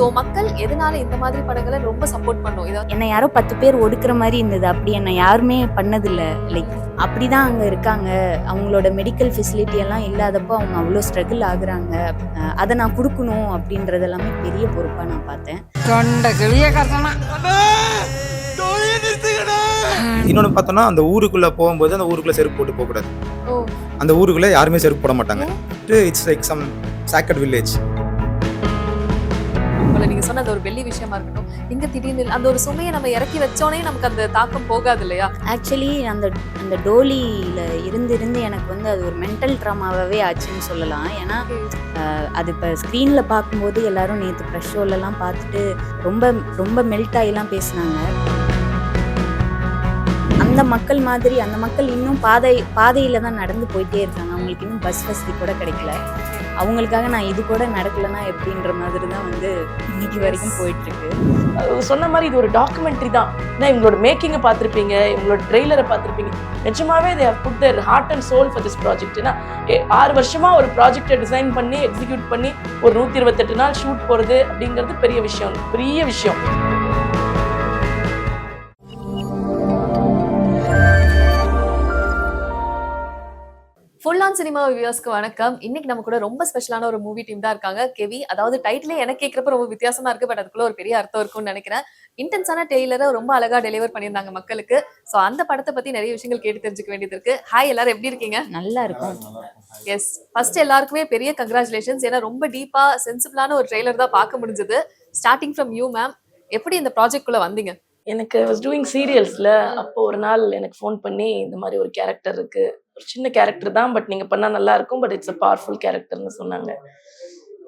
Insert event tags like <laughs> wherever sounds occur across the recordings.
So மக்கள் எதனால இந்த மாதிரி படங்களை ரொம்ப சப்போர்ட் பண்ணும்? இதை என்னை யாரோ பத்து பேர் ஒடுக்குற மாதிரி இருந்தது. அப்படி என்னை யாருமே பண்ணதில்ல. லைக் அப்படிதான் அங்கே இருக்காங்க. அவங்களோட மெடிக்கல் ஃபெசிலிட்டி எல்லாம் இல்லாதப்போ அவங்க அவ்வளோ ஸ்ட்ரகிள் ஆகுறாங்க. அதை நான் கொடுக்கணும் அப்படின்றது எல்லாமே பெரிய பொறுப்பாக நான் பார்த்தேன். தொண்ட கிளிய கத்தனா இன்னொன்று பார்த்தோம்னா அந்த ஊருக்குள்ள போகும்போது அந்த ஊருக்குள்ள செருப்பு போட்டு போகக்கூடாது. ஓ. அந்த ஊருக்குள்ள யாருமே செருப்பு போட மாட்டாங்க. It's like some socket village நீங்க சொன்ன அந்த ஒரு வெள்ளி விஷயமா இருக்கட்டும் இங்க திடீர்னு அந்த ஒரு சுமையை நம்ம இறக்கி வச்சோனே நமக்கு அந்த தாக்கம் போகாது இல்லையா? ஆக்சுவலி அந்த அந்த டோலியில் இருந்து இருந்து எனக்கு வந்து அது ஒரு மென்டல் ட்ராமாவே ஆச்சுன்னு சொல்லலாம். ஏன்னா அது இப்போ ஸ்க்ரீனில் பார்க்கும்போது எல்லாரும் நேற்று ப்ரெஷ் ஷோலெல்லாம் பார்த்துட்டு ரொம்ப ரொம்ப மெல்ட் ஆகிலாம் பேசினாங்க. அந்த மக்கள் மாதிரி அந்த மக்கள் இன்னும் பாதை பாதையில் தான் நடந்து போயிட்டே இருக்காங்க. அவங்களுக்கு இன்னும் பஸ் வசதி கூட கிடைக்கல. அவங்களுக்காக நான் இது கூட நடக்கலைன்னா எப்படின்ற மாதிரி தான் வந்து இன்னைக்கு வரைக்கும் போயிட்டுருக்கு. சொன்ன மாதிரி இது ஒரு டாக்குமெண்ட்ரி தான். ஏன்னா இவங்களோட மேக்கிங்கை பார்த்துருப்பீங்க இவங்களோட ட்ரெய்லரை பார்த்துருப்பீங்க. நிஜமாவே they put their heart and soul for this project ஏன்னா ஆறு வருஷமாக ஒரு ப்ராஜெக்டை டிசைன் பண்ணி எக்ஸிக்யூட் பண்ணி ஒரு நூற்றி இருபத்தெட்டு நாள் ஷூட் போகிறது அப்படிங்கிறது பெரிய விஷயம் பெரிய விஷயம். ஆன் சினிமா வியூவர்ஸ்க்கு வணக்கம். இன்னைக்கு நம்ம கூட ரொம்ப ஸ்பெஷலான ஒரு மூவி டீம் தான் இருக்காங்க. கெவி அதாவது டைட்டிலே எனக்கு கேட்கறப்ப ரொம்ப வித்தியாசமா இருக்கு பட் அதுக்குள்ள ஒரு பெரிய அர்த்தம் இருக்கும்னு நினைக்கிறேன். இன்டென்ஸான டெய்லரை ரொம்ப அழகா டெலிவர் பண்ணியிருந்தாங்க மக்களுக்கு. சோ அந்த படத்தை பத்தி நிறைய விஷயங்கள் கேட்டு தெரிஞ்சுக்க வேண்டியது இருக்கு. ஹாய் எல்லாரும் எப்படி இருக்கீங்க? நல்லா இருக்கும். எஸ் ஃபர்ஸ்ட் எல்லாருக்குமே பெரிய கங்க்ராச்சுலேஷன்ஸ் ஏன்னா ரொம்ப டீப்பா சென்சிபிளான ஒரு ட்ரெய்லர் தான் பார்க்க முடிஞ்சது. ஸ்டார்டிங் ஃப்ரம் யூ மேம் எப்படி இந்த ப்ராஜெக்ட் குள்ள வந்தீங்க? எனக்கு வாஸ் டூயிங் சீரியல்ஸில் அப்போ ஒரு நாள் எனக்கு ஃபோன் பண்ணி இந்த மாதிரி ஒரு கேரக்டர் இருக்கு. சின்ன கேரக்டர் தான் பட் நீங்கள் பண்ணால் நல்லா இருக்கும் பட் இட்ஸ் அ பவர்ஃபுல் கேரக்டர்னு சொன்னாங்க.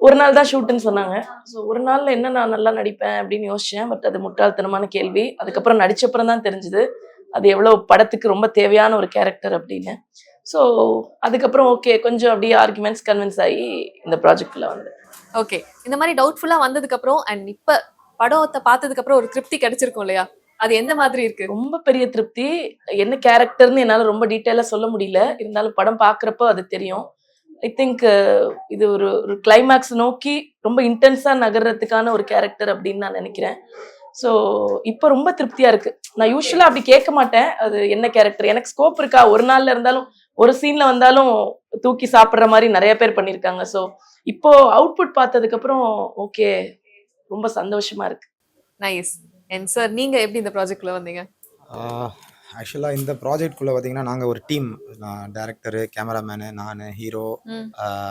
ஒரு நாள் தான் ஷூட்டுன்னு சொன்னாங்க. ஸோ ஒரு நாளில் என்ன நான் நல்லா நடிப்பேன் அப்படின்னு யோசிச்சேன் பட் அது முட்டாள்தனமான கேள்வி. அதுக்கப்புறம் நடிச்சப்புறம் தான் தெரிஞ்சுது அது எவ்வளோ படத்துக்கு ரொம்ப தேவையான ஒரு கேரக்டர் அப்படின்னு. ஸோ அதுக்கப்புறம் ஓகே கொஞ்சம் அப்படியே ஆர்குமெண்ட்ஸ் கன்வின்ஸ் ஆகி இந்த ப்ராஜெக்டில் வந்து ஓகே இந்த மாதிரி டவுட்ஃபுல்லாக வந்ததுக்கப்புறம் அண்ட் இப்போ படத்தை பார்த்ததுக்கப்புறம் ஒரு திருப்தி கிடைச்சிருக்கும் இல்லையா? அது எந்த மாதிரி இருக்கு? ரொம்ப பெரிய திருப்தி. என்ன கேரக்டர்னு என்னால் ரொம்ப டீட்டெயிலாக சொல்ல முடியல. இருந்தாலும் படம் பார்க்குறப்போ அது தெரியும். ஐ திங்க் இது ஒரு ஒரு கிளைமேக்ஸ் நோக்கி ரொம்ப இன்டென்ஸாக நகர்றதுக்கான ஒரு கேரக்டர் அப்படின்னு நான் நினைக்கிறேன். ஸோ இப்போ ரொம்ப திருப்தியாக இருக்கு. நான் யூஸ்வலாக அப்படி கேட்க மாட்டேன். அது என்ன கேரக்டர் எனக்கு ஸ்கோப் இருக்கா? ஒரு நாள்ல இருந்தாலும் ஒரு சீன்ல வந்தாலும் தூக்கி சாப்பிட்ற மாதிரி நிறைய பேர் பண்ணியிருக்காங்க. ஸோ இப்போ அவுட்புட் பார்த்ததுக்கப்புறம் ஓகே ரொம்ப சந்தோஷமா இருக்கு. நைஸ் அண்ட் சார் நீங்க எப்படி இந்த ப்ராஜெக்ட் குள்ள வந்தீங்க ஆக்சுவலாக இந்த ப்ராஜெக்ட்குள்ளே பார்த்தீங்கன்னா நாங்கள் ஒரு டீம் டேரக்டரு கேமராமேனு நான் ஹீரோ.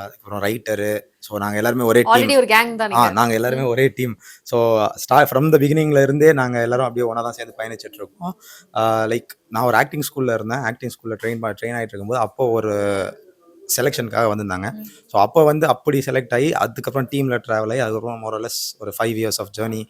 அப்புறம் ரைட்டரு ஸோ நாங்கள் எல்லாருமே ஒரே டீம் ஆல்ரெடி ஒரு கேங் தான் ஆ நீங்க நாங்கள் எல்லாருமே ஒரே டீம் ஸோ ஸ்டா ஃப்ரம் த பிகினிங்ல இருந்தே நாங்கள் எல்லாரும் அப்படியே ஒன்றா தான் சேர்ந்து பயணிச்சுட்டு இருக்கோம் லைக் நான் ஒரு ஆக்டிங் ஸ்கூலில் இருந்தேன். ஆக்டிங் ஸ்கூலில் ட்ரெயின் ட்ரெயின் ஆகிட்டு இருக்கும்போது அப்போ ஒரு செலெக்ஷனுக்காக வந்திருந்தாங்க. ஸோ அப்போ வந்து அப்படி செலக்ட் ஆகி அதுக்கப்புறம் டீமில் ட்ராவல் ஆகி அதுக்கப்புறம் மோரலஸ் ஒரு five years of journey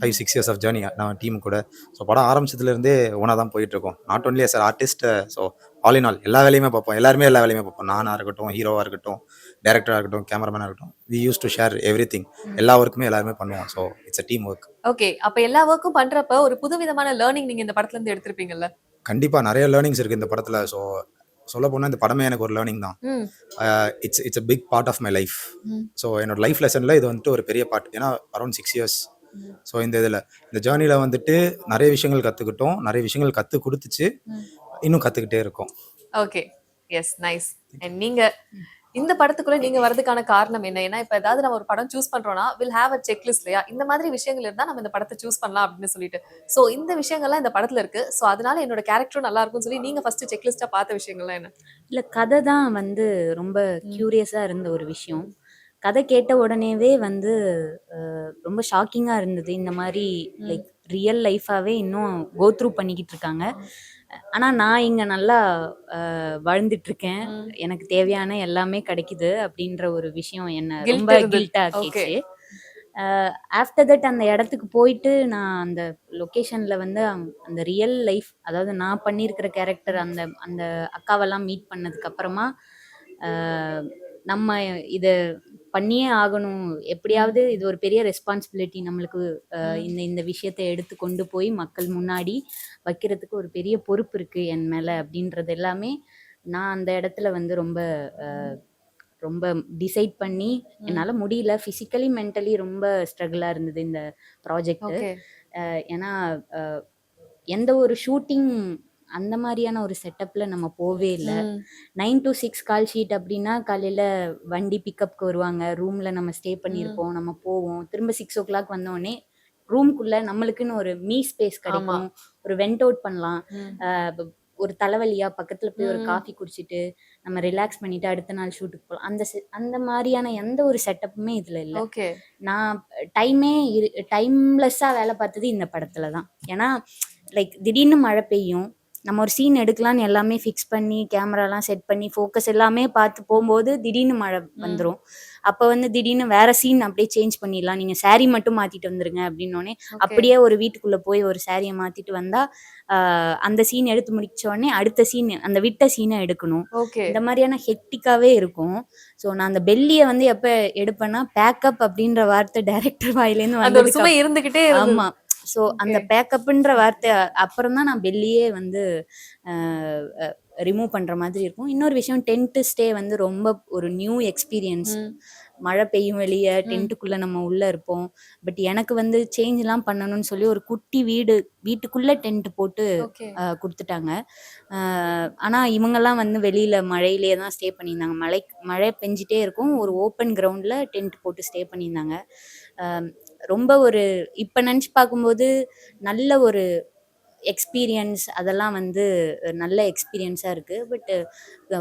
five six years of journey நம்ம டீம் கூட. ஸோ படம் ஆரம்பிச்சதுலேருந்தே ஒன்றா தான் போயிட்டு இருக்கோம் not only sir artist so all in all எல்லா வேலையுமே பார்ப்போம். எல்லாருமே எல்லா வேலையுமே பார்ப்போம். நானாக இருக்கட்டும் ஹீரோவாக இருக்கட்டும் டேரக்டராக இருக்கட்டும் கேமராமேனாக இருக்கட்டும் we use to share everything எல்லா ஒர்க்குமே எல்லாருமே பண்ணுவோம். So it's a team work okay அப்ப எல்லா ஒர்க்கும் பண்றப்ப ஒரு புதுவிதமான லேர்னிங் நீங்க இந்த படத்துல இருந்து எடுத்திருப்பீங்கல்ல? கண்டிப்பாக நிறைய லேர்னிங்ஸ் இருக்குது இந்த படத்தில். ஸோ சொல்ல போனால் இந்த படமே எனக்கு ஒரு லேர்னிங் தான். It's it's a big part of my. Life. So என்னோட லைஃப் லெசனில் இது வந்துட்டு ஒரு பெரிய பார்ட் ஏன்னா அரௌண்ட் சிக்ஸ் இயர்ஸ். ஸோ இந்த இதில் இந்த ஜேர்னியில் வந்துட்டு நிறைய விஷயங்கள் கற்றுக்கிட்டோம் நிறைய விஷயங்கள் கற்றுக் கொடுத்துச்சு. இன்னும் கற்றுக்கிட்டே இருக்கோம். ஓகே எஸ் நைஸ் அண்ட் நீங்க இந்த படத்துக்குள்ள நீங்க வரதுக்கான காரணம் என்ன? ஏன்னா இப்ப ஏதாவது நம்ம ஒரு படம் சூஸ் பண்றோம்னா will have a check list இல்லையா? இந்த மாதிரி விஷயங்கள் இருந்தா நம்ம இந்த படத்தை சூஸ் பண்ணலாம் அப்படின்னு சொல்லிட்டு. சோ இந்த விஷயங்கள்லாம் இந்த படத்துல இருக்கு. சோ அதனால என்னோட கேரக்டரும் நல்லா இருக்கும்னு சொல்லி நீங்க ஃபர்ஸ்ட் செக் லிஸ்டா பார்த்த விஷயங்கள்லாம் என்ன? இல்லை கதை தான் வந்து ரொம்ப க்யூரியஸாக இருந்த ஒரு விஷயம். கதை கேட்ட உடனேவே வந்து ரொம்ப ஷாக்கிங்காக இருந்தது. இந்த மாதிரி லைக் ரியல் லைஃபாகவே இன்னும் கோ த்ரூ பண்ணிக்கிட்டு இருக்காங்க. ஆனால் நான் இங்கே நல்லா வாழ்ந்துட்டு இருக்கேன் எனக்கு தேவையான எல்லாமே கிடைக்குது அப்படின்ற ஒரு விஷயம் என்ன ரொம்ப இருந்தது. Guilt Okay. ஆக்கிச்சு ஆஃப்டர் தட் அந்த இடத்துக்கு போயிட்டு நான் அந்த லொக்கேஷனில் வந்து அந்த ரியல் லைஃப் அதாவது நான் பண்ணியிருக்கிற கேரக்டர் அந்த அந்த அக்காவெல்லாம் மீட் பண்ணதுக்கு அப்புறமா நம்ம இதை பண்ணியே ஆகணும். எப்படியாவது இது ஒரு பெரிய ரெஸ்பான்சிபிலிட்டி நம்மளுக்கு இந்த இந்த விஷயத்தை எடுத்து கொண்டு போய் மக்கள் முன்னாடி வைக்கிறதுக்கு ஒரு பெரிய பொறுப்பு இருக்கு என் மேல அப்படின்றது எல்லாமே நான் அந்த இடத்துல வந்து ரொம்ப ரொம்ப டிசைட் பண்ணி என்னால முடியல. ஃபிசிக்கலி மென்டலி ரொம்ப ஸ்ட்ரகிளா இருந்தது இந்த ப்ராஜெக்ட் ஏன்னா எந்த ஒரு ஷூட்டிங் அந்த மாதிரியான ஒரு செட்டப்ல நம்ம போவே இல்லை. Nine to six call sheet அப்படின்னா காலையில் வண்டி பிக்கப்க்கு வருவாங்க. ரூமில் நம்ம ஸ்டே பண்ணியிருப்போம். நம்ம போவோம். திரும்ப சிக்ஸ் ஓ கிளாக் வந்தோடனே ரூம்குள்ளே நம்மளுக்குன்னு ஒரு மீ ஸ்பேஸ் கிடைக்கும். ஒரு வெண்ட் அவுட் பண்ணலாம். ஒரு தலைவலியா பக்கத்தில் போய் ஒரு. காஃபி குடிச்சிட்டு நம்ம ரிலாக்ஸ் பண்ணிட்டு அடுத்த நாள் ஷூட்டுக்கு போகலாம் அந்த அந்த மாதிரியான எந்த ஒரு செட்டப்புமே இதில் இல்லை. நான் டைமே இரு டைம்லெஸ்ஸாக வேலை பார்த்தது இந்த படத்துல தான். ஏன்னா லைக் திடீர்னு மழை பெய்யும். நம்ம ஒரு சீன் எடுக்கலாம்னு எல்லாமே ஃபிக்ஸ் பண்ணி கேமராலாம் செட் பண்ணி ஃபோக்கஸ் எல்லாமே பார்த்து போகும்போது திடீர்னு மழை வந்துடும் அப்போ வந்து திடீர்னு வேற சீன் அப்படியே சேஞ்ச் பண்ணிடலாம். நீங்கள் saree மட்டும் மாற்றிட்டு வந்துருங்க அப்படின்னோடனே அப்படியே ஒரு வீட்டுக்குள்ளே போய் ஒரு சாரியை மாற்றிட்டு வந்தால் அந்த சீன் எடுத்து முடிச்ச உடனே அடுத்த சீன் அந்த விட்ட சீனை எடுக்கணும். ஓகே இந்த மாதிரியான ஹெக்டிக்காவே இருக்கும். ஸோ நான் அந்த பெல்லியை வந்து எப்போ எடுப்பேன்னா பேக்கப் அப்படின்ற வார்த்தை டைரக்டர் வாயிலேருந்து சுமை இருந்துகிட்டே இருந்தது. ஸோ அந்த பேக்கப்ன்ற வார்த்தை அப்புறம் தான் நான் பெல்லியே வந்து ரிமூவ் பண்ற மாதிரி இருக்கும். இன்னொரு விஷயம் டென்ட் ஸ்டே வந்து ரொம்ப ஒரு நியூ எக்ஸ்பீரியன்ஸ். மழை பெய்யும் வெளியே டென்ட்டுக்குள்ள நம்ம உள்ள இருப்போம். பட் எனக்கு வந்து சேஞ்ச்லாம் பண்ணணும்னு சொல்லி ஒரு குட்டி வீடு வீட்டுக்குள்ள டென்ட் போட்டு கொடுத்துட்டாங்க. ஆஹ் ஆனா இவங்கெல்லாம் வந்து வெளியில மழையிலே தான் ஸ்டே பண்ணியிருந்தாங்க. மழை மழை பெஞ்சிட்டே இருக்கும். ஒரு ஓப்பன் கிரவுண்ட்ல டென்ட் போட்டு ஸ்டே பண்ணியிருந்தாங்க. ரொம்ப ஒரு இப்போ நினச்சி பார்க்கும்போது நல்ல ஒரு எக்ஸ்பீரியன்ஸ் அதெல்லாம் வந்து நல்ல எக்ஸ்பீரியன்ஸாக இருக்குது பட்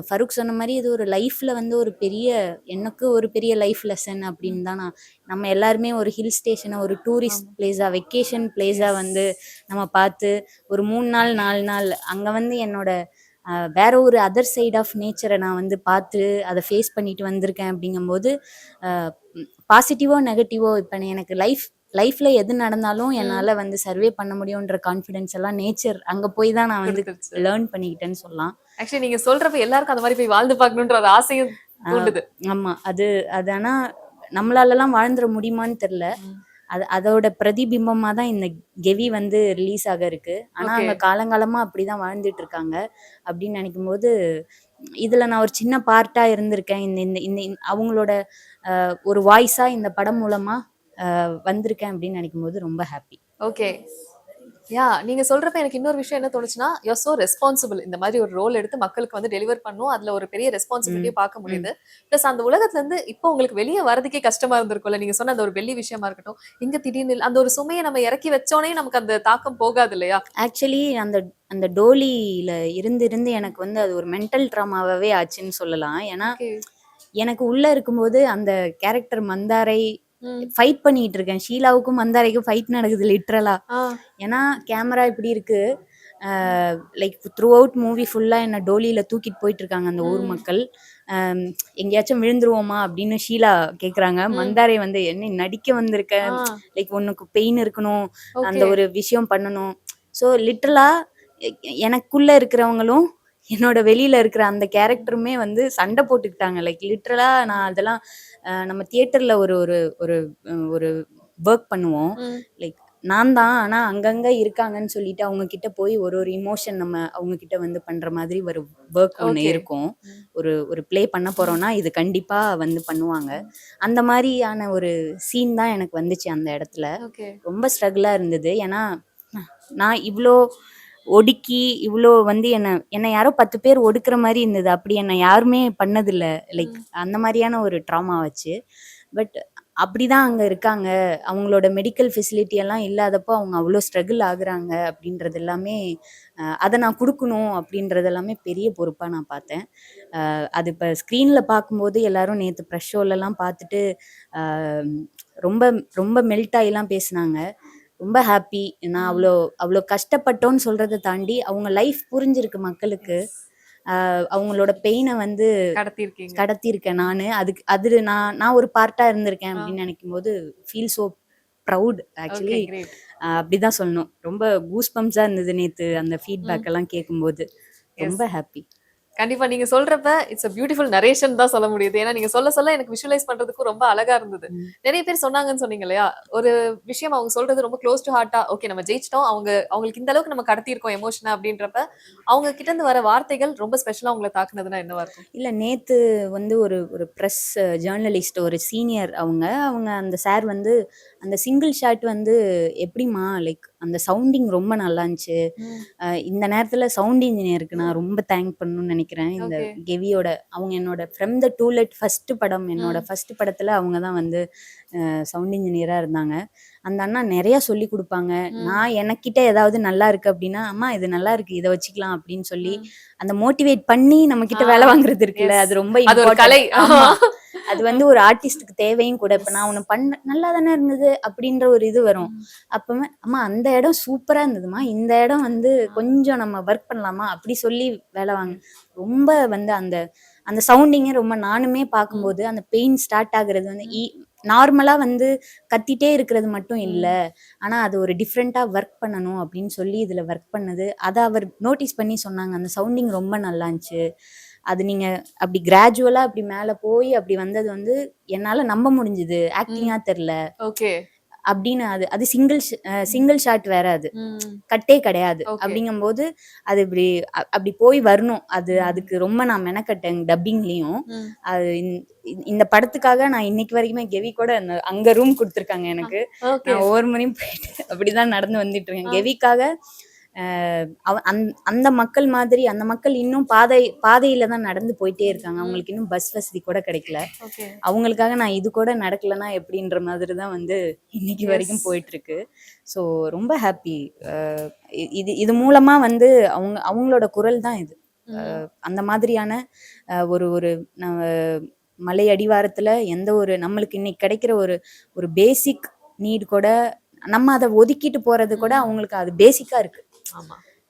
ஃபருக் சொன்ன மாதிரி இது ஒரு லைஃப்பில் வந்து ஒரு பெரிய எனக்கு ஒரு பெரிய லைஃப் லெசன் அப்படின்னு தான் நான் நம்ம எல்லாருமே ஒரு ஹில் ஸ்டேஷனை ஒரு டூரிஸ்ட் பிளேஸாக வெக்கேஷன் பிளேஸாக வந்து நம்ம பார்த்து ஒரு மூணு நாள் நாலு நாள் அங்கே வந்து என்னோட வேற ஒரு அதர் சைட் ஆஃப் நேச்சரை நான் வந்து பார்த்து அதை ஃபேஸ் பண்ணிட்டு வந்திருக்கேன் அப்படிங்கும்போது பாசிட்டிவோ நெகட்டிவோ இப்போ எனக்கு லைஃப் லைஃப்ல எது நடந்தாலும் என்னால் வந்து சர்வே பண்ண முடியுன்ற கான்ஃபிடென்ஸ் எல்லாம் நேச்சர் அங்கே போய் தான் நான் வந்து. லேர்ன் பண்ணிக்கிட்டேன்னு சொல்லலாம். ஆக்சுவலி நீங்க சொல்றப்ப எல்லாருக்கும் அந்த மாதிரி போய் வாழ்ந்து பார்க்கணுன்ற ஒரு ஆசையும் தூண்டுது. ஆமா. அது அது ஆனா நம்மளாலலாம் வாழ்ந்துட முடியுமான்னு தெரியல. அது அதோட பிரதிபிம்பமா தான் இந்த கெவி வந்து ரிலீஸ் ஆக இருக்கு. ஆனா. அவங்க காலங்காலமா அப்படிதான் வாழ்ந்துட்டு இருக்காங்க. அப்படின்னு நினைக்கும் போது இதுல நான் ஒரு சின்ன பார்ட்டா இருந்திருக்கேன். இந்த இந்த இந்த அவங்களோட ஒரு வாய்ஸா இந்த படம் மூலமா வந்திருக்கேன் அப்படின்னு நினைக்கும் போது ரொம்ப ஹாப்பி ஓகே யா நீங்க சொல்றப்ப எனக்கு இன்னொரு விஷயம் என்ன தோணுச்சுன்னா யூர் சோ ரெஸ்பான்சிபிள் இந்த மாதிரி ஒரு ரோல் எடுத்து மக்களுக்கு வந்து டெலிவர் பண்ணும். அதுல ஒரு பெரிய ரெஸ்பான்சிபிலிட்டியை பார்க்க முடியுது. பிளஸ் அந்த உலகத்துல இருந்து இப்போ உங்களுக்கு வெளியே வரதுக்கே கஷ்டமா இருந்திருக்கும்ல. நீங்க சொன்ன அந்த ஒரு வெள்ளி விஷயமா இருக்கட்டும் இங்க திடீர்னு அந்த ஒரு சுமையை நம்ம இறக்கி வச்சோனே நமக்கு அந்த தாக்கம் போகாது இல்லையா? ஆக்சுவலி அந்த அந்த டோலியில இருந்து இருந்து எனக்கு வந்து அது ஒரு மென்டல் ட்ராமாவே ஆச்சுன்னு சொல்லலாம். ஏன்னா. எனக்கு உள்ள இருக்கும்போது அந்த கேரக்டர் மந்தாரை. ஃபைட் பண்ணிட்டு இருக்கேன் ஷீலாவுக்கும் மந்தாரைக்கும் ஃபைட் நடக்குது லிட்ரலா ஏன்னா கேமரா இப்படி இருக்கு. லைக் த்ரூ அவுட் மூவி ஃபுல்லா என்ன டோலியில தூக்கிட்டு போயிட்டு இருக்காங்க அந்த ஊர். மக்கள். எங்கேயாச்சும் விழுந்துருவோமா அப்படின்னு ஷீலா கேக்குறாங்க. மந்தாரை வந்து என்ன நடிக்க வந்திருக்க? லைக் உனக்கு பெயின் இருக்கணும். அந்த ஒரு விஷயம் பண்ணணும். ஸோ லிட்டரலா எனக்குள்ள இருக்கிறவங்களும் என்னோட வெளியில இருக்கிற அந்த கேரக்டருமே வந்து சண்டை போட்டுக்கிட்டாங்க லைக் லிட்டரலா நான் அதெல்லாம் நம்ம தியேட்டர்ல ஒரு ஒரு ஒரு ஒரு ஒர்க் பண்ணுவோம். லைக் நான் தான் ஆனா அங்கங்க இருக்காங்கன்னு சொல்லிட்டு அவங்க கிட்ட போய் ஒரு ஒரு இமோஷன் நம்ம அவங்க கிட்ட வந்து பண்ற மாதிரி ஒரு ஒர்க் ஒன்று. இருக்கும். ஒரு ஒரு ப்ளே பண்ண போறோம்னா இது கண்டிப்பா வந்து பண்ணுவாங்க அந்த மாதிரியான ஒரு சீன் தான் எனக்கு வந்துச்சு அந்த இடத்துல. ரொம்ப ஸ்ட்ரகிளாக இருந்தது ஏன்னா நான் இவ்வளோ ஒடுக்கி இவ்வளோ வந்து என்னை என்னை யாரோ பத்து பேர் ஒடுக்குற மாதிரி இருந்தது. அப்படி என்னை யாருமே பண்ணதில்ல. லைக் அந்த மாதிரியான ஒரு ட்ராமா வச்சு பட் அப்படிதான் அங்கே இருக்காங்க. அவங்களோட மெடிக்கல் ஃபெசிலிட்டி எல்லாம் இல்லாதப்போ அவங்க அவ்வளோ ஸ்ட்ரகிள் ஆகுறாங்க அப்படின்றது எல்லாமே அதை நான் கொடுக்கணும் அப்படின்றது எல்லாமே பெரிய பொறுப்பாக நான் பார்த்தேன். அது இப்போ ஸ்க்ரீனில் பார்க்கும்போது எல்லாரும் நேற்று ப்ரெஷ் ஷோலெல்லாம் பார்த்துட்டு ரொம்ப ரொம்ப மெல்ட் ஆகிலாம் பேசுனாங்க. ரொம்ப ஹாப்பி நான் அவ்வளோ அவ்வளோ கஷ்டப்பட்டோன்னு சொல்றதை தாண்டி அவங்க லைஃப் புரிஞ்சிருக்கு மக்களுக்கு. அவங்களோட பெயினை வந்து கடத்தியிருக்கீங்க. கடத்தியிருக்கேன் நான். அதுக்கு அது நான் நான் ஒரு பார்ட்டாக இருந்திருக்கேன் அப்படின்னு நினைக்கும் போது ஃபீல் ஸோ ப்ரவுட் ஆக்சுவலி. அப்படிதான் சொல்லணும். ரொம்ப கூஸ் பம்ப்ஸாக இருந்தது நேற்று அந்த ஃபீட்பேக் எல்லாம் கேட்கும்போது ரொம்ப ஹாப்பி கண்டிப்பா நீங்க சொல்றப்ப இட்ஸ் a பியூட்டிஃபுல் நரேஷன் தான் சொல்ல முடியுது. ஏன்னா நீங்க சொல்ல சொல்ல எனக்கு விஷுவலைஸ் பண்றதுக்கும் ரொம்ப அழகா இருந்தது. நிறைய பேர் சொன்னாங்கன்னு சொன்னீங்க இல்லையா? ஒரு விஷயம் அவங்க சொல்றது ரொம்ப க்ளோஸ் டு ஹார்ட்டா ஓகே நம்ம ஜெயிச்சிட்டோம். அவங்க அவங்களுக்கு இந்த அளவுக்கு நம்ம கடத்தியிருக்கோம் எமோஷனா அப்படின்றப்ப அவங்க கிட்ட இருந்து வர வார்த்தைகள் ரொம்ப ஸ்பெஷலா உங்களை தாக்குனதுன்னா என்னவா இருக்கும்? இல்லை நேற்று வந்து ஒரு ஒரு ப்ரெஸ் ஜேர்னலிஸ்ட் ஒரு சீனியர் அவங்க அவங்க அந்த சார் வந்து அந்த சிங்கிள் ஷாட் வந்து எப்படிம்மா லைக் அந்த சவுண்டிங் ரொம்ப நல்லா இருந்துச்சு இந்த நேரத்தில் சவுண்ட் இன்ஜினியருக்கு நான் ரொம்ப தேங்க் பண்ணணும்னு நினைக்கிறேன் இந்த. கெவியோட அவங்க என்னோட ஃப்ரம் த டூலெட் ஃபர்ஸ்ட் படம் என்னோட ஃபர்ஸ்ட் படத்தில் அவங்க தான் வந்து சவுண்ட் இன்ஜினியராக இருந்தாங்க அந்த அண்ணா நிறைய சொல்லி கொடுப்பாங்க. நான் எனக்கிட்ட ஏதாவது நல்லா இருக்கு அப்படின்னா அம்மா இது நல்லா இருக்கு இதை வச்சுக்கலாம் அப்படின்னு சொல்லி அந்த மோட்டிவேட் பண்ணி நம்ம கிட்ட வேலை வாங்குறது இருக்குல்ல. அது ரொம்ப. கலை. அது வந்து ஒரு ஆர்டிஸ்டுக்கு தேவையும் கூட. இப்போ நான் ஒன்று பண்ண நல்லா தானே இருந்தது அப்படின்ற ஒரு இது வரும். அப்பவே அம்மா அந்த இடம் சூப்பராக இருந்ததுமா இந்த இடம் வந்து கொஞ்சம் நம்ம ஒர்க் பண்ணலாமா? அப்படி சொல்லி வேலை வாங்க ரொம்ப வந்து அந்த அந்த சவுண்டிங்கே ரொம்ப நானுமே பார்க்கும்போது அந்த பெயின் ஸ்டார்ட் ஆகுறது வந்து நார்மலாக வந்து கத்திட்டே இருக்கிறது மட்டும் இல்லை. ஆனால் அது ஒரு டிஃப்ரெண்ட்டாக ஒர்க் பண்ணணும் அப்படின்னு சொல்லி இதில் ஒர்க் பண்ணது. அதை அவர் நோட்டீஸ் பண்ணி சொன்னாங்க. அந்த சவுண்டிங் ரொம்ப நல்லா இருந்துச்சு. அது நீங்க அப்படி கிராஜுவலா அப்படி மேல போய் அப்படி வந்தது வந்து என்னால நம்ப முடிஞ்சுது. ஆக்டிங்கா தெரியல ஓகே. அப்படின்னு அது அது சிங்கிள் சிங்கிள் ஷாட் வேற அது. கட்டே கிடையாது. அப்படிங்கும்போது அது இப்படி அப்படி போய் வரணும். அது அதுக்கு ரொம்ப நான் மெனக்கட்டேன் டப்பிங்லயும் அது இந்த- படத்துக்காக நான் இன்னைக்கு வரைக்குமே கெவி கூட அங்க ரூம் கொடுத்துருக்காங்க எனக்கு. நான் ஒவ்வொரு முறையும் போயிட்டு <laughs> அப்படிதான் நடந்து வந்துட்டு இருக்கேன். கெவிக்காக அவ- அந்த- மக்கள் மாதிரி அந்த மக்கள் இன்னும் பாதை பாதையில தான் நடந்து போயிட்டே இருக்காங்க. அவங்களுக்கு இன்னும் பஸ் வசதி கூட கிடைக்கல. அவங்களுக்காக நான் இது கூட நடக்கலனா எப்படின்ற மாதிரி தான் வந்து இன்னைக்கு. வரைக்கும் போயிட்டு இருக்கு ஸோ ரொம்ப ஹாப்பி இது இது மூலமா வந்து அவங்க அவங்களோட குரல் தான் இது. அந்த மாதிரியான ஒரு ஒரு மலை அடிவாரத்துல எந்த ஒரு நம்மளுக்கு இன்னைக்கு கிடைக்கிற ஒரு ஒரு பேசிக் நீட் கூட நம்ம அதை ஒதுக்கிட்டு போறது கூட. அவங்களுக்கு அது பேசிக்கா இருக்கு.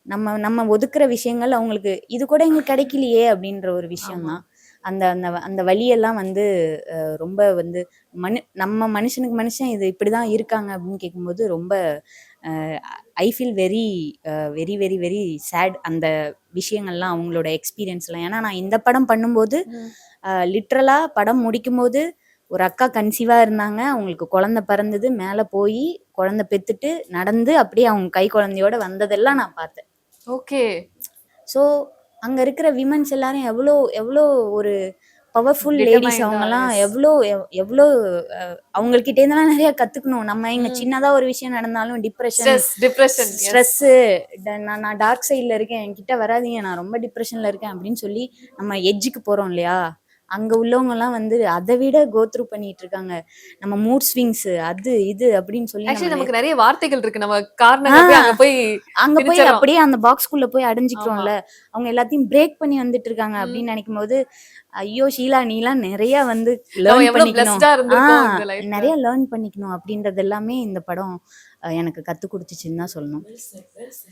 நம்ம நம்ம ஒதுக்குற விஷயங்கள் அவங்களுக்கு இது கூட எங்களுக்கு கிடைக்கலையே அப்படின்ற ஒரு விஷயம் தான். அந்த அந்த அந்த வழியெல்லாம் வந்து ரொம்ப வந்து மனு நம்ம மனுஷனுக்கு மனுஷன் இது இப்படிதான் இருக்காங்க அப்படின்னு கேட்கும்போது ரொம்ப I feel very very very very sad அந்த விஷயங்கள்லாம் அவங்களோட எக்ஸ்பீரியன்ஸ்லாம் ஏன்னா நான் இந்த படம் பண்ணும்போது லிட்ரலா படம் முடிக்கும்போது ஒரு அக்கா கன்சீவா இருந்தாங்க அவங்களுக்கு குழந்தை பிறந்தது மேலே போய் குழந்தை பெத்துட்டு நடந்து அப்படியே அவங்க கை குழந்தையோட வந்ததெல்லாம் நான் பார்த்தேன். ஓகே. ஸோ அங்க இருக்கிற விமன்ஸ் எல்லாரும் எவ்வளோ எவ்வளோ ஒரு பவர்ஃபுல் லேடிஸ் yes. எவ்வளோ எவ்- எவ்வளோ அவங்கக்கிட்ட இருந்தெல்லாம் நிறைய கத்துக்கணும். நம்ம இங்க ம். சின்னதா ஒரு விஷயம் நடந்தாலும் டிப்ரெஷன் டிப்ரெஷன் ஸ்ட்ரெஸ்ஸு நான் நான் டார்க் சைடில் இருக்கேன் என்கிட்ட வராதீங்க நான் ரொம்ப டிப்ரெஷனில் இருக்கேன் அப்படின்னு சொல்லி நம்ம எட்ஜுக்கு போகிறோம் இல்லையா? அங்கே உள்ளவங்கலாம் வந்து அதை விட கோத்ரூ பண்ணிட்டு இருக்காங்க நம்ம மூட் ஸ்விங்ஸ் அது இது அப்படின்னு சொல்லி நமக்கு நிறைய வார்த்தைகள் இருக்கு. நம்ம போய் அங்க போய் அங்க போய். அப்படியே அந்த பாக்ஸ்குள்ள போய் அடைஞ்சிக்கிறோம்ல. அவங்க எல்லாத்தையும் பிரேக் பண்ணி வந்துட்டு இருக்காங்க அப்படின்னு நினைக்கும் போது ஐயோ ஷீலா நீலாம் நிறைய வந்து லேர்ன் பண்ணிக்கணும். நிறைய லேர்ன் பண்ணிக்கணும் அப்படின்றது எல்லாமே இந்த படம் எனக்கு கத்து கொடுத்துச்சுன்னு தான் சொல்லணும்.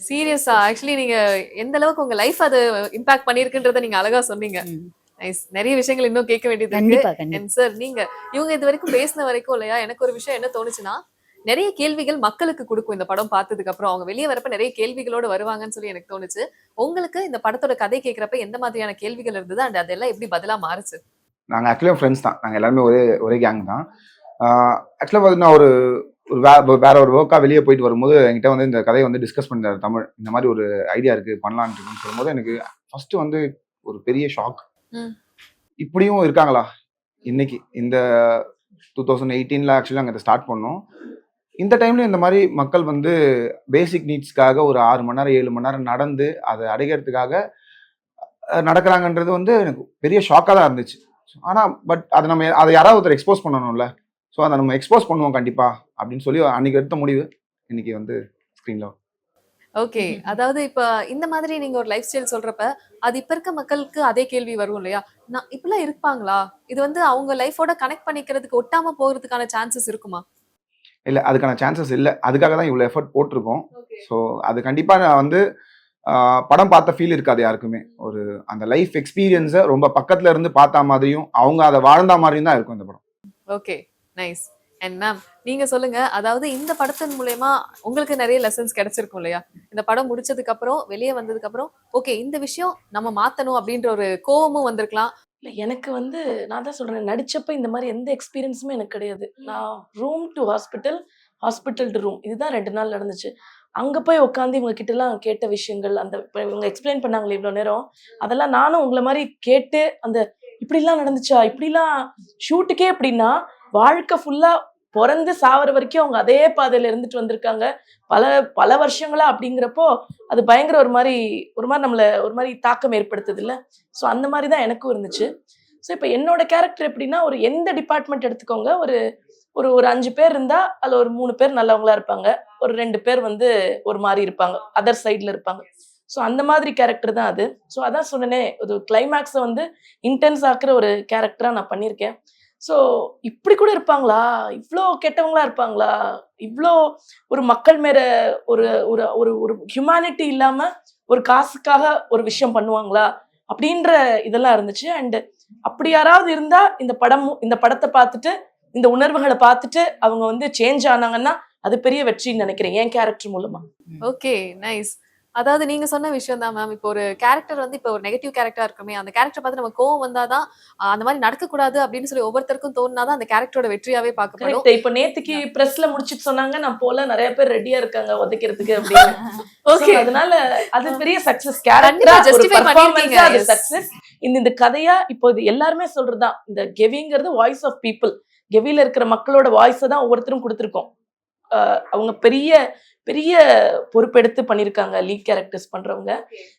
சீரியஸா ஆக்சுவலி நீங்க எந்த அளவுக்கு உங்க லைஃப் அது இம்பாக்ட் பண்ணிருக்குன்றத நீங்க அழகா சொன்னீங்க. நைஸ் நிறைய விஷயங்கள் இன்னும் கேட்க வேண்டியது இருக்கு. சார் நீங்க இவங்க இது வரைக்கும் பேசின வரைக்கும் இல்லையா எனக்கு ஒரு விஷயம் என்ன தோணுச்சுன்னா நிறைய கேள்விகள் மக்களுக்கு கொடுக்கும் இந்த படம் பார்த்ததுக்கு அப்புறம். அவங்க வெளியே வரப்ப நிறைய கேள்விகளோட வருவாங்கன்னு சொல்லி எனக்கு தோணுச்சு. உங்களுக்கு இந்த படத்தோட கதை கேட்கறப்ப எந்த மாதிரியான கேள்விகள் இருந்தது? அண்ட் அதெல்லாம் எப்படி பதிலா மாறுச்சு? நாங்கள் ஆக்சுவலாக ஃப்ரெண்ட்ஸ் தான். நாங்கள் எல்லாருமே ஒரே ஒரே கேங் தான். ஆக்சுவலாக பார்த்தீங்கன்னா ஒரு ஒரு வே வேற ஒரு ஒர்க்காக வெளியே போயிட்டு வரும்போது என்கிட்ட வந்து இந்த கதையை வந்து டிஸ்கஸ் பண்ணிட்டாரு தமிழ். இந்த மாதிரி ஒரு ஐடியா இருக்குது பண்ணலான்ட்டு இருக்குன்னு சொல்லும்போது எனக்கு ஃபர்ஸ்ட் வந்து ஒரு பெரிய ஷாக். இப்படியும் இருக்காங்களா? இன்னைக்கு. இந்த டூ தௌசண்ட் எயிட்டீனில் ஆக்சுவலாக நாங்கள் இதை ஸ்டார்ட் பண்ணோம். இந்த டைம்ல இந்த மாதிரி மக்கள் வந்து பேசிக் நீட்ஸ்க்காக ஒரு ஆறு மணி நேரம் ஏழு மணி நேரம் நடந்து அதை அடைகிறதுக்காக நடக்கிறாங்கன்றது வந்து எனக்கு பெரிய ஷாக்காக தான் இருந்துச்சு. ஆனால் பட் அதை நம்ம அதை யாராவது ஒருத்தர் எக்ஸ்போஸ் பண்ணணும்ல. ஸோ அதை நம்ம எக்ஸ்போஸ் பண்ணுவோம் கண்டிப்பாக அப்படின்னு சொல்லி அன்னைக்கு எடுத்த முடிவு. இன்னைக்கு வந்து ஸ்க்ரீனில் ஓகே. அதாவது இப்ப இந்த மாதிரி நீங்க ஒரு லைஃப் ஸ்டைல் சொல்றப்ப அது இப்ப இருக்க மக்களுக்கு அதே கேள்வி வரும் இல்லையா? நான் இப்படிலாம் இருப்பாங்களா? இது வந்து அவங்க லைஃபோட கனெக்ட் பண்ணிக்கிறதுக்கு ஒட்டாம போகிறதுக்கான சான்சஸ் இருக்குமா? இல்லை அதுக்கான சான்சஸ் இல்லை. அதுக்காக தான் இவ்வளோ எஃபர்ட் போட்டிருக்கோம். ஸோ அது கண்டிப்பாக நான் வந்து படம் பார்த்த ஃபீல் இருக்காது யாருக்குமே. ஒரு அந்த லைஃப் எக்ஸ்பீரியன்ஸை ரொம்ப பக்கத்துல இருந்து பார்த்த மாதிரியும் அவங்க அதை வாழ்ந்த மாதிரியும் தான் இருக்கும் இந்த படம். ஓகே நைஸ் அண்ட் மேம் நீங்க சொல்லுங்க அதாவது இந்த படத்தின் மூலயமா உங்களுக்கு நிறைய லெசன்ஸ் கிடைச்சிருக்கும் இல்லையா? இந்த படம் முடிச்சதுக்கு அப்புறம் வெளியே வந்ததுக்கு அப்புறம் ஓகே இந்த விஷயம் நம்ம மாத்தணும் அப்படின்ற ஒரு கோவமும் வந்திருக்கலாம். இல்ல எனக்கு வந்து நான் தான் சொல்றேன் நடிச்சப்ப இந்த மாதிரி எந்த எக்ஸ்பீரியன்ஸுமே எனக்கு கிடையாது. நான் room to hospital hospital to room இதுதான் ரெண்டு நாள் நடந்துச்சு. அங்க போய் உட்காந்து இவங்க கிட்ட எல்லாம் கேட்ட விஷயங்கள் அந்த இவங்க எக்ஸ்பிளைன் பண்ணாங்களே இவ்வளவு நேரம்? அதெல்லாம் நானும் உங்களை மாதிரி கேட்டு அந்த இப்படிலாம் நடந்துச்சா? இப்படிலாம் ஷூட்டுக்கே எப்படின்னா வாழ்க்கை ஃபுல்லா பிறந்து சாவர வரைக்கும் அவங்க அதே பாதையில இருந்துட்டு வந்திருக்காங்க. பல பல வருஷங்களா அப்படிங்கிறப்போ அது பயங்கர ஒரு மாதிரி ஒரு மாதிரி நம்மள ஒரு மாதிரி தாக்கம் ஏற்படுத்துது இல்ல ஸோ அந்த மாதிரி தான் எனக்கும் இருந்துச்சு. ஸோ இப்போ என்னோட கேரக்டர் எப்படின்னா ஒரு எந்த டிபார்ட்மெண்ட் எடுத்துக்கோங்க ஒரு ஒரு ஒரு அஞ்சு பேர் இருந்தா அதுல ஒரு மூணு பேர் நல்லவங்களா இருப்பாங்க. ஒரு ரெண்டு பேர் வந்து ஒரு மாதிரி இருப்பாங்க. அதர் சைட்ல இருப்பாங்க. ஸோ அந்த மாதிரி கேரக்டர் தான் அது. ஸோ அதான் சொன்னனே ஒரு கிளைமேக்ஸை வந்து இன்டென்ஸ் ஆக்குற ஒரு கேரக்டரா நான் பண்ணியிருக்கேன். ஸோ இப்படி கூட இருப்பாங்களா? இவ்வளோ கெட்டவங்களா இருப்பாங்களா? இவ்வளோ ஒரு மக்கள் மேல ஒரு ஒரு ஒரு ஒரு ஹியூமனிட்டி இல்லாம ஒரு காசுக்காக ஒரு விஷயம் பண்ணுவாங்களா? அப்படின்ற இதெல்லாம் இருந்துச்சு. அண்ட் அப்படி யாராவது இருந்தா இந்த படம் இந்த படத்தை பார்த்துட்டு இந்த உணர்வுகளை பார்த்துட்டு அவங்க வந்து சேஞ்ச் ஆனாங்கன்னா அது பெரிய வெற்றின்னு நினைக்கிறேன். என் கேரக்டர் மூலமா. ஓகே நைஸ் அதாவது நீங்க சொன்ன விஷயம் தான் மேம் இப்போ ஒரு கேரக்டர் வந்து இப்போ ஒரு நெகட்டிவ் கேரக்டரா இருக்குமே அந்த கேரக்டர் பார்த்து நம்ம கோவம் வந்தாதான் அந்த மாதிரி நடக்கக்கூடாது அப்படின்னு சொல்லி ஒவ்வொருத்தருக்கும் தோணுனாதான் அந்த கேரக்டரோட வெற்றியாவே பார்க்கப்படும். இப்ப நேத்துக்கு பிரஸ்ல முடிச்சிட்டு சொன்னாங்க நான் போல நிறைய பேர் ரெடியா இருக்காங்க உதைக்கிறதுக்கு அப்படின்னு. <laughs> ஓகே அதனால அது பெரிய சக்சஸ் கேரக்டரா அது. சக்சஸ் இந்த இந்த கதையா இப்போ இது எல்லாருமே சொல்றதுதான். இந்த கெவிங்கிறது வாய்ஸ் ஆஃப் பீப்புள் கெவில இருக்கிற மக்களோட வாய்ஸை தான் ஒவ்வொருத்தரும் கொடுத்துருக்கோம். அவங்க பெரிய பெரிய பொறுப்பெடுத்து பண்ணியிருக்காங்க லீட் கேரக்டர்ஸ் பண்றவங்க.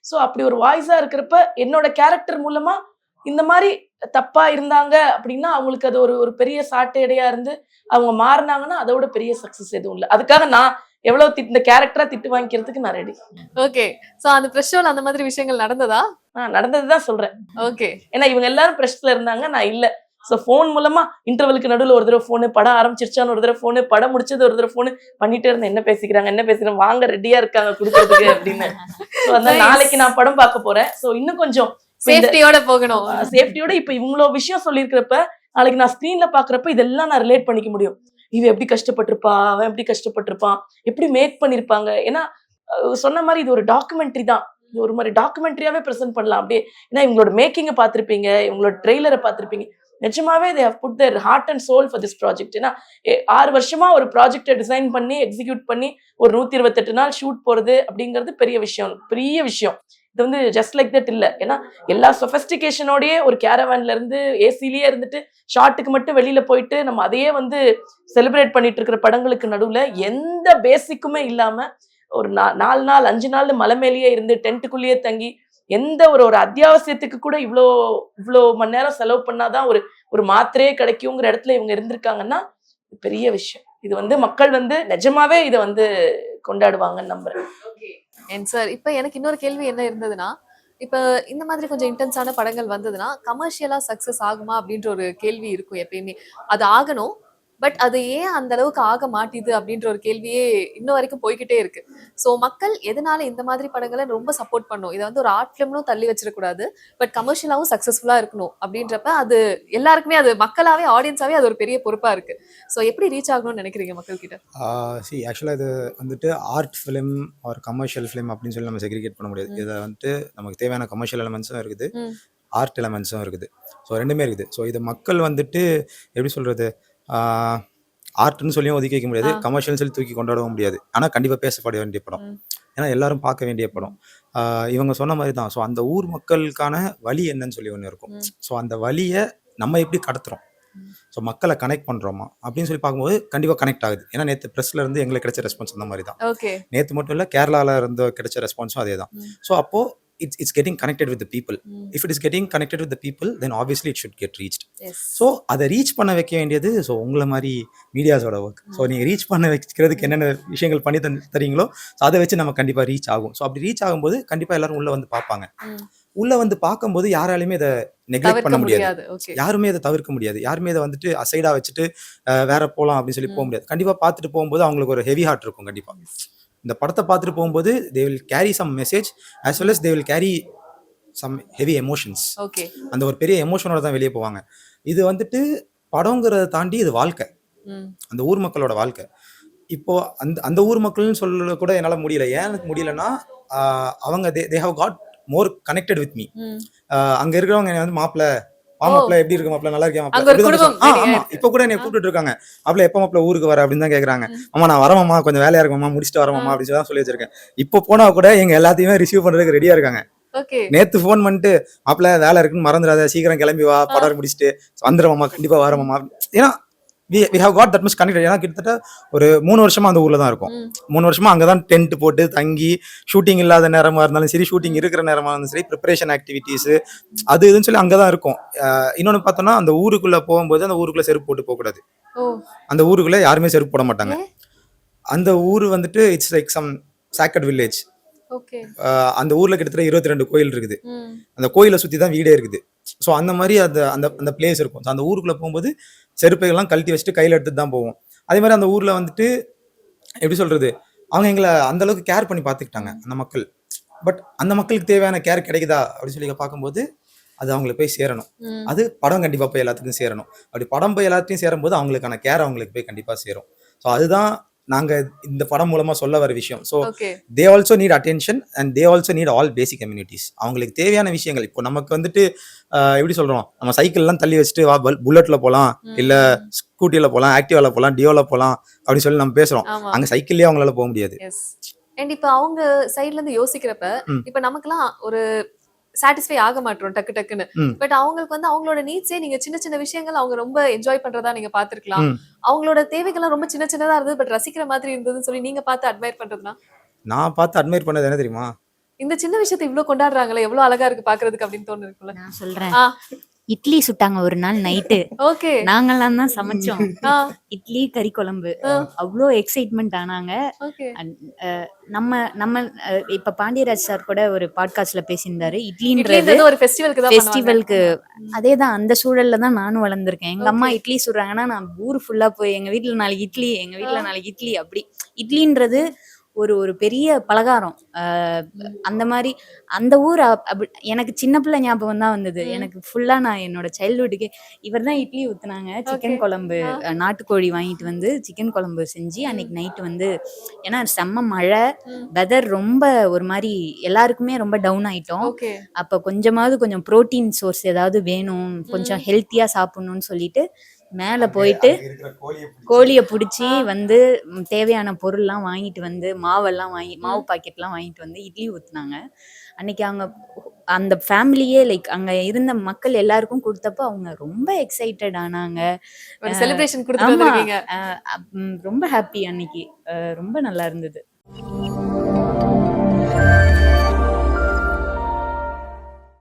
ஸோ அப்படி ஒரு வாய்ஸா இருக்கிறப்ப என்னோட கேரக்டர் மூலமா இந்த மாதிரி தப்பா இருந்தாங்க அப்படின்னா அவங்களுக்கு அது ஒரு ஒரு பெரிய சாட்டையடையா இருந்து அவங்க மாறினாங்கன்னா அதோட பெரிய சக்சஸ் எதுவும் இல்லை. அதுக்காக நான் எவ்வளவு திட் இந்த கேரக்டரா திட்டு வாங்கிக்கிறதுக்கு நான் ரெடி ஓகே சோ அந்த ப்ரெஷ் ஷோல அந்த மாதிரி விஷயங்கள் நடந்ததா? நான் நடந்ததுதான் சொல்றேன். ஓகே ஏன்னா இவங்க எல்லாரும் ப்ரெஷ்ல இருந்தாங்க நான் இல்ல. ஸோ ஃபோன் மூலமா இன்டர்வலுக்கு நடுவில் ஒரு தடவை ஃபோனு படம் ஆரம்பிச்சிருச்சான்னு ஒரு தடவை ஃபோனு படம் முடிச்சது ஒரு தடவை ஃபோனு பண்ணிட்டே இருந்தேன். என்ன பேசிக்கிறாங்க என்ன பேசுறாங்க வாங்க ரெடியா இருக்காங்க கொடுக்கறதுக்கு அப்படின்னு. ஸோ அதனால. நாளைக்கு நான் படம் பார்க்க போறேன். ஸோ இன்னும் கொஞ்சம் சேஃப்டியோட போகணும். சேஃப்டியோட இப்ப இவ்வளோ விஷயம் சொல்லியிருக்கிறப்ப நாளைக்கு நான் ஸ்க்ரீன்ல பாக்குறப்ப இதெல்லாம் நான் ரிலேட் பண்ணிக்க முடியும். இவ எப்படி கஷ்டப்பட்டிருப்பா? அவன் எப்படி கஷ்டப்பட்டிருப்பான்? எப்படி மேக் பண்ணிருப்பாங்க? ஏன்னா சொன்ன மாதிரி இது ஒரு டாக்குமெண்ட்ரி தான். இது ஒரு மாதிரி டாக்குமெண்ட்ரியாவே ப்ரெசென்ட் பண்ணலாம். அப்படியே ஏன்னா இவங்களோட மேக்கிங்கை பார்த்திருப்பீங்க இவங்களோட ட்ரெய்லரை பார்த்திருப்பீங்க. நிஜமாவே they have put their heart and soul for this project ஏன்னா ஆறு வருஷமா ஒரு ப்ராஜெக்டை டிசைன் பண்ணி எக்ஸிக்யூட் பண்ணி ஒரு நூத்தி இருபத்தெட்டு நாள் ஷூட் போறது அப்படிங்கிறது பெரிய விஷயம். பெரிய விஷயம். இது வந்து ஜஸ்ட் லைக் தட் இல்லை. ஏன்னா எல்லா சொஃபஸ்டிகேஷனோடயே ஒரு கேரவான்ல இருந்து ஏசிலேயே இருந்துட்டு ஷார்ட்டுக்கு மட்டும் வெளியில போயிட்டு நம்ம அதையே வந்து செலிப்ரேட் பண்ணிட்டு இருக்கிற படங்களுக்கு நடுவில் எந்த பேசிக்குமே இல்லாம ஒரு நா- நாலு நாள் அஞ்சு நாள் மலை மேலேயே இருந்து டென்ட்டுக்குள்ளேயே தங்கி எந்த ஒரு ஒரு அத்தியாவசியத்துக்கு கூட இவ்வளோ இவ்வளோ மணி நேரம் செலவு பண்ணாதான் ஒரு ஒரு மாத்திரையே கிடைக்குங்கிற இடத்துல இவங்க இருந்திருக்காங்கன்னா பெரிய விஷயம். இது வந்து மக்கள் வந்து நிஜமாவே இதை வந்து கொண்டாடுவாங்கன்னு நம்புறேன். சார் இப்போ எனக்கு இன்னொரு கேள்வி என்ன இருந்ததுன்னா இப்போ இந்த மாதிரி கொஞ்சம் இன்டென்ஸான படங்கள் வந்ததுன்னா கமர்ஷியலாக சக்ஸஸ் ஆகுமா அப்படின்ற ஒரு கேள்வி இருக்கும் எப்பயுமே. அது ஆகணும். பட் அது ஏன் அந்த அளவுக்கு ஆக மாட்டேது அப்படின்ற ஒரு கேள்வியே இன்ன வரைக்கும் போய்கிட்டே இருக்கு. ஸோ மக்கள் எதனால இந்த மாதிரி படங்களை ரொம்ப சப்போர்ட் பண்ணும் இதை வந்து ஒரு ஆர்ட் ஃபிலிம்னும் தள்ளி வச்சிடக்கூடாது. பட் கமர்ஷியலாகவும் சக்ஸஸ்ஃபுல்லாக இருக்கணும் அப்படின்றப்ப அது எல்லாருக்குமே அது மக்களாவே ஆடியன்ஸாவே அது ஒரு பெரிய பொறுப்பா இருக்கு. ஸோ எப்படி ரீச் ஆகணும்னு நினைக்கிறீங்க மக்கள் கிட்ட சி ஆக்சுவலாக இது வந்துட்டு ஆர்ட் ஃபிலிம் ஒரு கமர்ஷியல் ஃபிலிம் அப்படின்னு சொல்லி நம்ம செக்ரிகேட் பண்ண முடியாது. இதை வந்துட்டு நமக்கு தேவையான கமர்ஷியல் எலமெண்ட்ஸும் இருக்குது. ஆர்ட் எலமெண்ட்ஸும் இருக்குது. ஸோ ரெண்டுமே இருக்குது. ஸோ இது மக்கள் வந்துட்டு எப்படி சொல்கிறது ஆர்ட்னு சொல்லியும் ஒதுக்கி வைக்க முடியாது ஆ. கமர்ஷியல் சொல்லி தூக்கி கொண்டாடவும் முடியாது. ஆனால் கண்டிப்பாக பேசப்பட வேண்டிய படம். ஏன்னா எல்லாரும் பார்க்க வேண்டிய படம். இவங்க சொன்ன மாதிரி தான் ஸோ அந்த ஊர் மக்களுக்கான வழி என்னன்னு சொல்லி ஒன்று இருக்கும். ஸோ அந்த வழியை நம்ம எப்படி கடத்துறோம். ஸோ மக்களை கனெக்ட் பண்ணுறோமா அப்படின்னு சொல்லி பார்க்கும்போது கண்டிப்பாக கனெக்ட் ஆகுது. ஏன்னா நேற்று ப்ரெஸ்ல இருந்து எங்களுக்கு கிடைச்ச ரெஸ்பான்ஸ் அந்த மாதிரி தான் நேற்று மட்டும் இல்லை கேரளாவில் இருந்து கிடைச்ச ரெஸ்பான்ஸும் அதே தான். ஸோ அப்போது it's it's getting connected with people if it is getting connected with people then obviously it should get reach so அதை ரீச் பண்ண வைக்க வேண்டியது ஸோ உங்களை மாதிரி மீடியாஸோட ஒர்க் ஸோ நீங்கள் ரீச் பண்ண வைக்கிறதுக்கு என்னென்ன விஷயங்கள் பண்ணி தந் தரீங்களோ ஸோ அதை வச்சு நம்ம கண்டிப்பாக ரீச் ஆகும். ஸோ அப்படி ரீச் ஆகும்போது கண்டிப்பாக எல்லாரும் உள்ளே வந்து பார்ப்பாங்க. ம். உள்ளே வந்து பார்க்கும்போது யாராலையுமே இதை நெக்லெக்ட் பண்ண முடியாது. யாருமே இதை தவிர்க்க முடியாது. யாருமே இதை வந்துட்டு அசைடா வச்சுட்டு வேற போகலாம் அப்படின்னு சொல்லி போக ம். முடியாது. கண்டிப்பாக பார்த்துட்டு போகும்போது அவங்களுக்கு ஒரு ஹெவி ஹார்ட் இருக்கும் கண்டிப்பாக இந்த படத்தை பார்த்துட்டு போகும்போது they will carry some message as well as they will carry some heavy emotions okay அந்த ஒரு பெரிய எமோஷனோட தான் வெளியே போவாங்க இது வந்துட்டு படங்கிறத தாண்டி இது வாழ்க்கை. அந்த ஊர் மக்களோட வாழ்க்கை இப்போ அந்த அந்த ஊர் மக்கள்னு சொல்ல கூட என்னால் முடியல ஏன் எனக்கு முடியலன்னா அவங்க they they have got more connected with me. அங்க இருக்கிறவங்க என்னை வந்து மாப்பிள்ள. மாப்பிள்ள எப்படி இருக்கு மாப்பிள்ள? நல்லா இருக்கேன் நிறைய ஆமா. இப்போ கூட என்னை கூப்பிட்டு இருக்காங்க. மாப்பிள்ள எப்போ மாப்பிள்ள ஊருக்கு வர அப்படின்னு தான் கேக்குறாங்க. அம்மா நான் வரமாமா கொஞ்சம் வேலையா இருக்குமாமா. முடிச்சுட்டு வரமாமா அப்படின்னு சொல்லி வச்சிருக்கேன். இப்போ போனா கூட எங்க எல்லாத்தையுமே ரிசீவ் பண்றதுக்கு ரெடியா இருக்காங்க. நேத்து ஃபோன் பண்ணிட்டு மாப்பிள்ள வேலை இருக்குன்னு மறந்துடாத சீக்கிரம் கிளம்பி வா. படம் முடிச்சுட்டு வந்துடுவோம்மா கண்டிப்பா வரமாமா ஏன்னா we we have got that much connected ஏன்னா கிட்டத்தட்ட ஒரு மூணு வருஷமா அந்த ஊர்ல தான் இருக்கும். மூணு வருஷமா அங்கதான் டென்ட் போட்டு தங்கி ஷூட்டிங் இல்லாத நேரமா இருந்தாலும் சரி ஷூட்டிங் இருக்கிற நேரமா இருந்தாலும் சரி ப்ரிப்பரேஷன் ஆக்டிவிட்டீஸ் அது இதுன்னு சொல்லி அங்கதான் இருக்கும். அஹ் இன்னொன்னு பார்த்தோம்னா அந்த ஊருக்குள்ள போகும்போது அந்த ஊருக்குள்ள செருப்பு போட்டு போகக்கூடாது அந்த ஊருக்குள்ள யாருமே செருப்பு போட மாட்டாங்க? அந்த ஊர் வந்துட்டு it's like some socket village அந்த ஊர்ல கிட்டத்தட்ட இருபத்தி ரெண்டு கோயில் இருக்குது. அந்த கோயிலை சுற்றி தான் வீடே இருக்குது. ஸோ அந்த மாதிரி அந்த அந்த அந்த பிளேஸ் இருக்கும். ஸோ அந்த ஊருக்குள்ளே போகும்போது செருப்பைகள்லாம் கழட்டி வச்சுட்டு கையில் எடுத்துட்டு தான் போவோம். அதே மாதிரி அந்த ஊரில் வந்துட்டு எப்படி சொல்கிறது அவங்க எங்களை அந்த அளவுக்கு கேர் பண்ணி பார்த்துக்கிட்டாங்க அந்த மக்கள். பட் அந்த மக்களுக்கு தேவையான கேர் கிடைக்குதா? அப்படின்னு சொல்லி பார்க்கும்போது அது அவங்களுக்கு போய் சேரணும். அது படம் கண்டிப்பாக போய் எல்லாத்துக்கும் சேரணும். அப்படி படம் போய் எல்லாத்தையும் சேரும்போது அவங்களுக்கான கேர் அவங்களுக்கு போய் கண்டிப்பாக சேரும். ஸோ அதுதான் நாங்கள் இந்த படம் மூலமாக சொல்ல வர விஷயம். So they also need attention and they also need all basic communities அவங்களுக்கு தேவையான விஷயங்கள். இப்போ நமக்கு வந்துட்டு எப்படி சொல்றோம்? நம்ம சைக்கிள்லாம் தள்ளி வச்சுட்டு வா புல்லட்ல போகலாம் இல்ல ஸ்கூட்டில போகலாம் ஆக்டிவால போகலாம் டியோல போகலாம் அப்படின்னு சொல்லி நம்ம பேசுறோம். அங்க சைக்கிள்லயே அவங்களால போக முடியாது. அண்ட் இப்ப அவங்க சைடுல இருந்து யோசிக்கிறப்ப. இப்ப நமக்கெல்லாம் ஒரு சாட்டிஸ்ஃபை ஆக மாட்டோம் டக்கு டக்குன்னு. பட் அவங்களுக்கு வந்து அவங்களோட நீட்ஸே நீங்க சின்ன சின்ன விஷயங்கள் அவங்க ரொம்ப என்ஜாய் பண்றதா நீங்க பாத்துருக்கலாம். அவங்களோட தேவைகள்லாம் ரொம்ப சின்ன சின்னதா இருந்தது பட் ரசிக்கிற மாதிரி இருந்ததுன்னு சொல்லி நீங்க பார்த்து அட்மையர் பண்றதுனா நான் பார்த்து அட்மையர் பண்ணது என்ன தெரியுமா இந்த சின்ன விஷயத்தை இவ்ளோ கொண்டாடுறாங்களே எவ்வளவு அழகா இருக்கு பாக்குறதுக்கு அப்படின்னு தோணு இருக்குல்ல நான் சொல்றேன். இட்லி சுட்டாங்க ஒரு நாள் நைட்டு. ஓகே. நாங்கெல்லாம் தான் சமைச்சோம். இட்லி கறி குழம்பு. அவ்வளோ எக்ஸைட்மெண்ட் ஆனாங்க. நம்ம நம்ம இப்ப பாண்டியராஜ் சார் கூட ஒரு பாட்காஸ்ட்ல பேசியிருந்தாரு. இட்லின்றது ஒரு ஃபெஸ்டிவலுக்கு. ஃபெஸ்டிவலுக்கு அதேதான் அந்த சூழல்ல தான் நானும் வளர்ந்துருக்கேன். எங்க அம்மா. இட்லி சுடுறாங்கன்னா நான் ஊர் ஃபுல்லா போய் எங்க வீட்ல நாளைக்கு இட்லி எங்க வீட்ல நாளைக்கு இட்லி அப்படி. இட்லின்றது ஒரு ஒரு பெரிய பலகாரம். அந்த மாதிரி அந்த ஊர் எனக்கு சின்ன பிள்ளை ஞாபகம் தான் வந்தது. எனக்கு ஃபுல்லா நான் என்னோட சைல்ட்ஹுட்டுக்கு இவர் தான் இட்லி ஊத்துனாங்க. சிக்கன். குழம்பு நாட்டுக்கோழி வாங்கிட்டு வந்து சிக்கன் குழம்பு செஞ்சு அன்னைக்கு நைட்டு வந்து ஏன்னா செம்ம மழை. வெதர் ரொம்ப ஒரு மாதிரி எல்லாருக்குமே ரொம்ப டவுன் ஆயிட்டோம். அப்ப கொஞ்சமாவது கொஞ்சம் புரோட்டீன் சோர்ஸ் ஏதாவது வேணும் கொஞ்சம் ஹெல்த்தியா சாப்பிடணும்னு சொல்லிட்டு மேல போயிட்டு கோழிய புடிச்சு வந்து தேவையான பொருள்லாம் வாங்கிட்டு வந்து மாவெல்லாம் வாங்கி மாவு பாக்கெட்லாம் வாங்கிட்டு வந்து இட்லி ஊத்துனாங்க. அன்னைக்கு அவங்க அந்த ஃபேமிலியே லைக் அங்க இருந்த மக்கள் எல்லாருக்கும் கொடுத்தப்போ அவங்க ரொம்ப எக்ஸைட்டட் ஆனாங்க. செலிப்ரேஷன் ம், ரொம்ப ஹாப்பி அன்னைக்கு. ரொம்ப நல்லா இருந்தது.